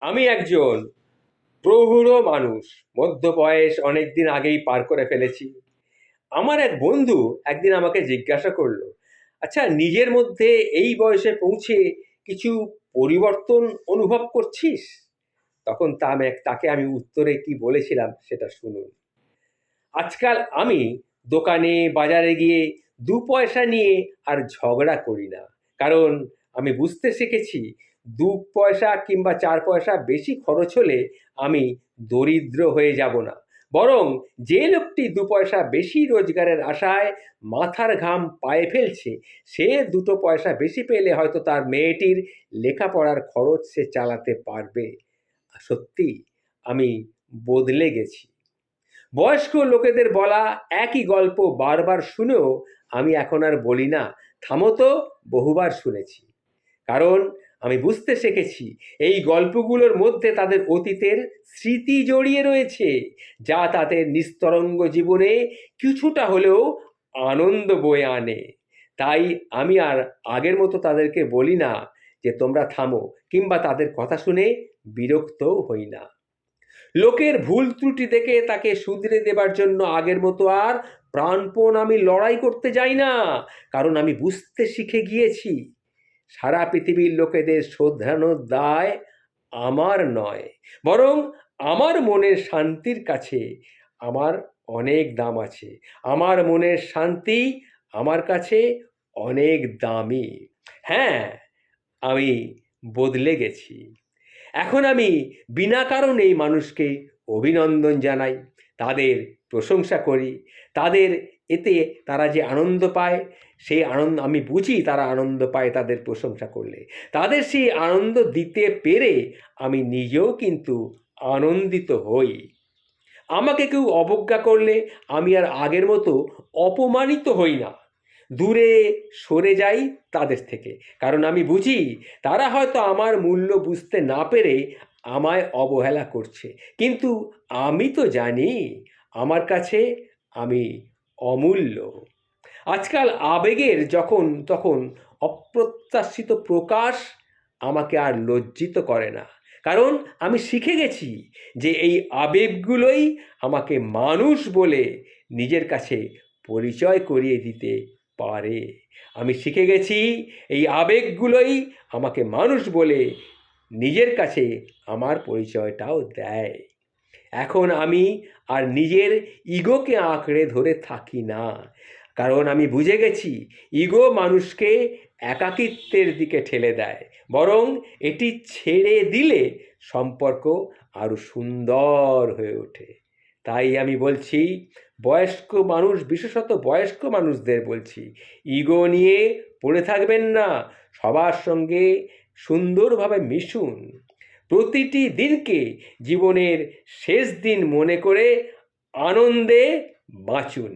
আমি একজন প্রৌঢ় মানুষ মধ্য বয়স অনেক দিন আগেই পার করে ফেলেছি। আমার এক বন্ধু একদিন আমাকে জিজ্ঞাসা করল আচ্ছা নিজের মধ্যে এই বয়সে পৌঁছে কিছু পরিবর্তন অনুভব করছিস? তখন তা তাকে আমি উত্তরে কি বলেছিলাম সেটা শুনুন। আজকাল আমি দোকানে, বাজারে গিয়ে দু পয়সা নিয়ে আর ঝগড়া করি না। কারণ আমি বুঝতে শিখেছি দু পয়সা কিংবা চার পয়সা বেশি খরচ হলে আমি দরিদ্র হয়ে যাব না। বরং যে লোকটি দু পয়সা বেশি রোজগারের আশায় মাথার ঘাম পায়ে ফেলছে, সে দুটো পয়সা বেশি পেলে হয়তো তার মেয়েটির লেখাপড়ার খরচ সে চালাতে পারবে। সত্যি আমি বদলে গেছি। বয়স্ক লোকেদের বলা একই গল্প বারবার শুনেও আমি এখন আর বলি না। থামো তো, বহুবার শুনেছি। কারণ আমি বুঝতে শিখেছি। এই গল্পগুলোর মধ্যে তাদের অতীতের স্মৃতি জড়িয়ে রয়েছে, যা তাদের নিস্তরঙ্গ জীবনে কিছুটা হলেও আনন্দ বয়ে আনে। তাই আমি আর আগের মতো তাদেরকে বলি না যে তোমরা থামো, কিংবা তাদের কথা শুনে বিরক্তও হই না। লোকের ভুল ত্রুটি দেখে তাকে শুধরে দেবার জন্য আগের মতো আর প্রাণপণ আমি লড়াই করতে যাই না, কারণ আমি বুঝতে শিখে গিয়েছি। সারা পৃথিবীর লোকেদের শোধরানোর দায় আমার নয়, বরং আমার মনের শান্তির কাছে আমার অনেক দাম আছে। আমার মনের শান্তি আমার কাছে অনেক দামি। হ্যাঁ আমি বদলে গেছি। এখন আমি বিনা কারণেই মানুষকে অভিনন্দন জানাই, তাদের প্রশংসা করি, তাদের এতে তারা যে আনন্দ পায় সেই আনন্দ, আমি বুঝি তারা আনন্দ পায় তাদের প্রশংসা করলে। তাদের সেই আনন্দ দিতে পেরে আমি নিজেও কিন্তু আনন্দিত হই। আমাকে কেউ অবজ্ঞা করলে আমি আর আগের মতো অপমানিত হই না। দূরে সরে যাই তাদের থেকে। কারণ আমি বুঝি তারা হয়তো আমার মূল্য বুঝতে না পেরে আমায় অবহেলা করছে। কিন্তু আমি তো জানি আমার কাছে আমি অমূল্য। আজকাল আবেগের যখন, তখন অপ্রত্যাশিত প্রকাশ আমাকে আর লজ্জিত করে না। কারণ আমি শিখে গেছি যে এই আবেগগুলোই আমাকে মানুষ বলে নিজের কাছে পরিচয় করিয়ে দিতে পারে। আমি শিখে গেছি এই আবেগগুলোই আমাকে মানুষ বলে নিজের কাছে আমার পরিচয়টাও দেয়। এখন আমি আর নিজের ইগোকে আঁকড়ে ধরে থাকি না। কারণ আমি বুঝে গেছি, ইগো মানুষকে একাকিত্বের দিকে ঠেলে দেয়। বরং এটি ছেড়ে দিলে সম্পর্ক আরও সুন্দর হয়ে ওঠে। তাই আমি বলছি, বয়স্ক মানুষ, বিশেষত বয়স্ক মানুষদের বলছি, ইগো নিয়ে পড়ে থাকবেন না, সবার সঙ্গে সুন্দরভাবে মিশুন। প্রতিটি দিনকে জীবনের শেষ দিন মনে করে আনন্দে বাঁচুন।